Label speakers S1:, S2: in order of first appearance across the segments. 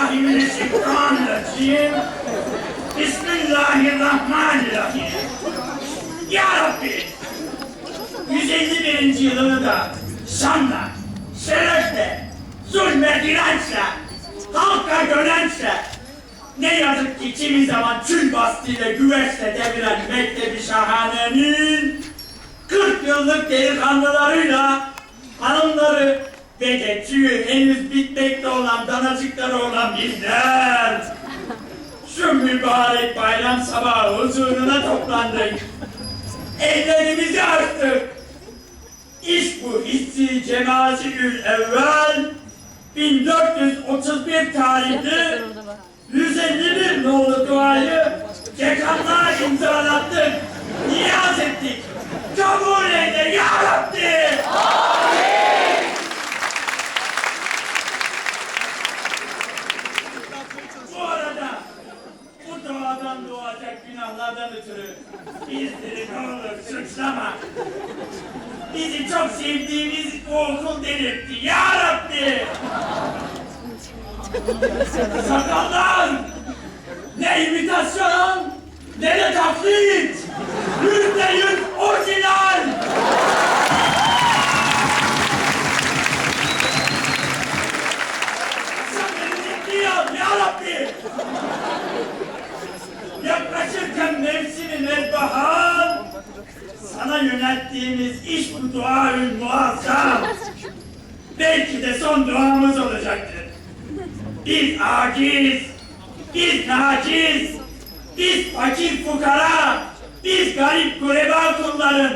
S1: Bismillahirrahmanirrahim. Bismillahirrahmanirrahim. Ya Rabbi! 151. yılını da şanla, şerefle, zulme dirençle, halka gönençle, ne yazık ki kimi zaman tül bastığıyla güveçle deviren Mektebi Şahane'nin 40 yıllık delikanlılarıyla hanımları, ve de tüyü henüz bitmekte olan danacıkları olan bizler şu mübarek bayram sabahı huzuruna toplandık. Ellerimizi açtık. İş bu hissi cemaati gül evvel 1431 tarihli 151 nolu duayı dekanlığa imzalattık. Niyaz ettik. Kabul eyle ya Rabbi. Bu arada bu duadan doğacak günahlardan ötürü bizleri ne olur suçlama. Bizi çok sevdiğimiz bu okul delirtti ya Rabbi. Sakallar! Ne imitasyon, ne de taklit! Yüzde yüz orijinal! Belki de son duamız olacaktır. Biz aciz, biz naciz, biz fakir fukara, biz garip kureba kulların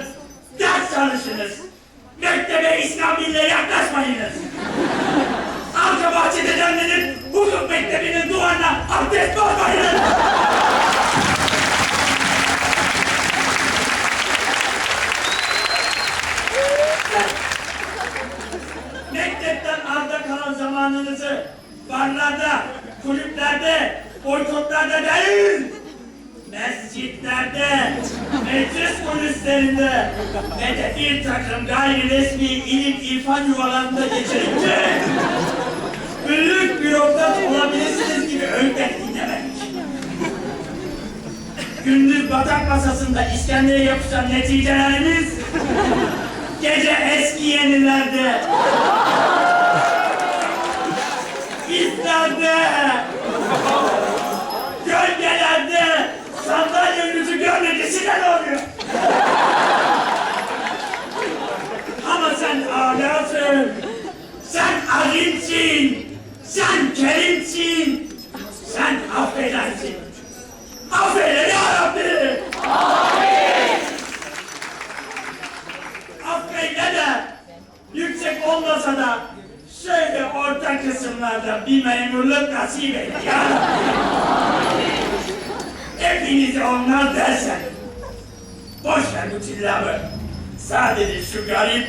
S1: ders çalışınız. Mektebe İslam bile yaklaşmayınız. Arka bahçede demlenip kulüplerde, boykotlarda değil, mescitlerde, meclis kulislerinde ve de bir takım gayri resmi ilim irfan yuvalarında geçirince büyük bürokrat olabilirsiniz gibi öğütler dinlemek. Gündüz batak masasında İskender'e yapışan neticelerimiz gece eski yenilerde İzlerde gölgelerde sandalye yüzü görmecesinden oluyor. Ama sen alasın, sen alimsin, sen kerimsin, sen affedersin. Affeyle ya Rabbi! Affeyle de yüksek olmasa da şöyle orta kısımlarda bir memurluk nasip eyle ya Rabbi. Hepinizi onlar dersen. Boş ver bu tillabı. Sadece şu garip,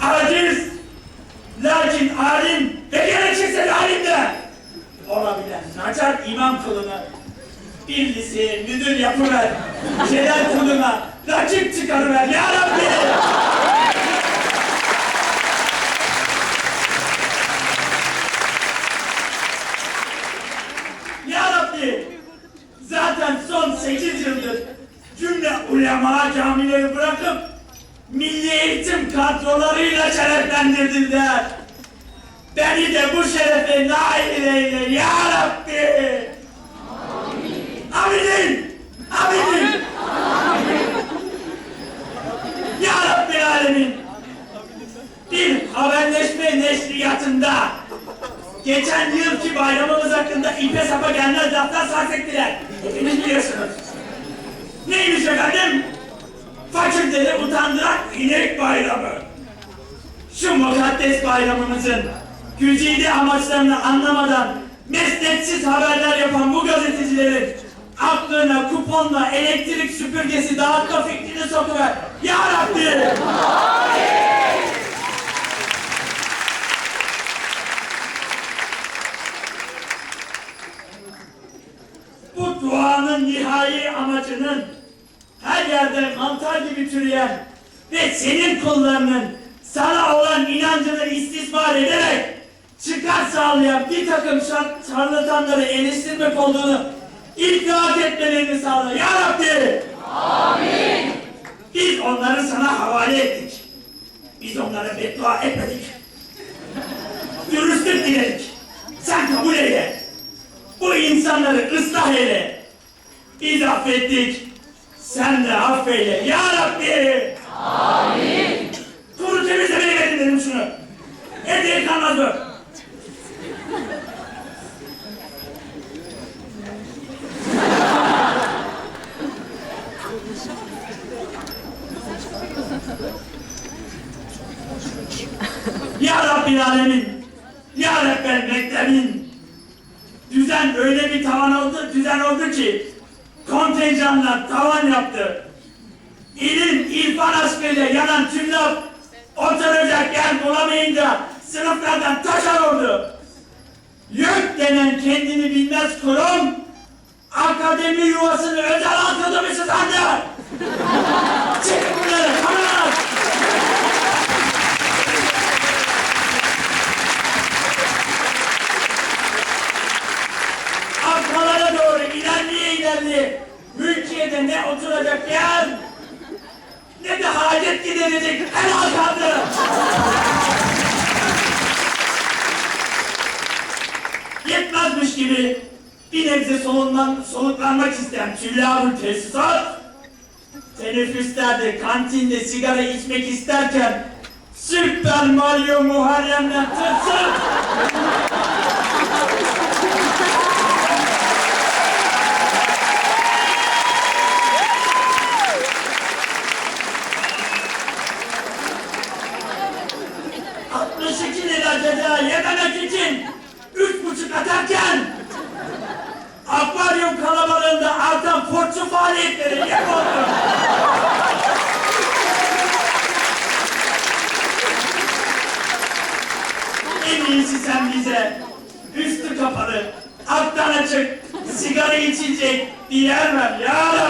S1: aciz, lakin alim ve gerekirse lalim de olabilen naçar imam kılını bir liseye müdür yapıver. Celal kuluna rakip çıkarıver ya Rabbi. Şereflendirdiler. Beni de bu şerefe nail eyle ya Rabbi. Amin. Amin. Ya Rabbi Alemin. Bir haberleşme neşriyatında geçen yılki bayramımız hakkında ipe sapa gelmez laflar sarf ettiler. Hepiniz biliyorsunuz. Neymiş efendim? Fakirleri utandıran inek bayramı. Şu mukaddes bayramımızın güzide amaçlarını anlamadan mesnetsiz haberler yapan bu gazetecilerin aklına kuponla elektrik süpürgesi dağıtma fikrini sokuver. Ya Rabbi! bu duanın nihai amacının her yerde mantar gibi türeyen ve senin kullarının sana olan inancını istismar ederek çıkar sağlayan bir takım şarlatanları eleştirmek olduğunu idrak etmelerini sağla. Ya Rabbi! Amin! Biz onları sana havale ettik. Biz onlara beddua etmedik. Dürüstlük diledik. Sen kabul eyle. Bu insanları ıslah eyle. Biz affettik. Sen de affeyle. Ya Rabbi. Alemin, Ya Rabbel Mektemin. Düzen öyle bir tavan oldu, düzen oldu ki kontenjanlar tavan yaptı. İlim, irfan aşkıyla yanan tümlaf oturacak yer bulamayınca sınıflardan taşar oldu. YÖK denen kendini bilmez kurum akademi yuvasını özel otobüsü sandı. Çıkın bunları, kameralar. Oturacak yer ne de hacet giderecek el kaldı. Yetmezmiş gibi bir nebze solundan, soluklanmak isteyen tüllâhül tesisat teneffüslerde, kantinde sigara içmek isterken Süper Mario Muharrem'den tutsun perna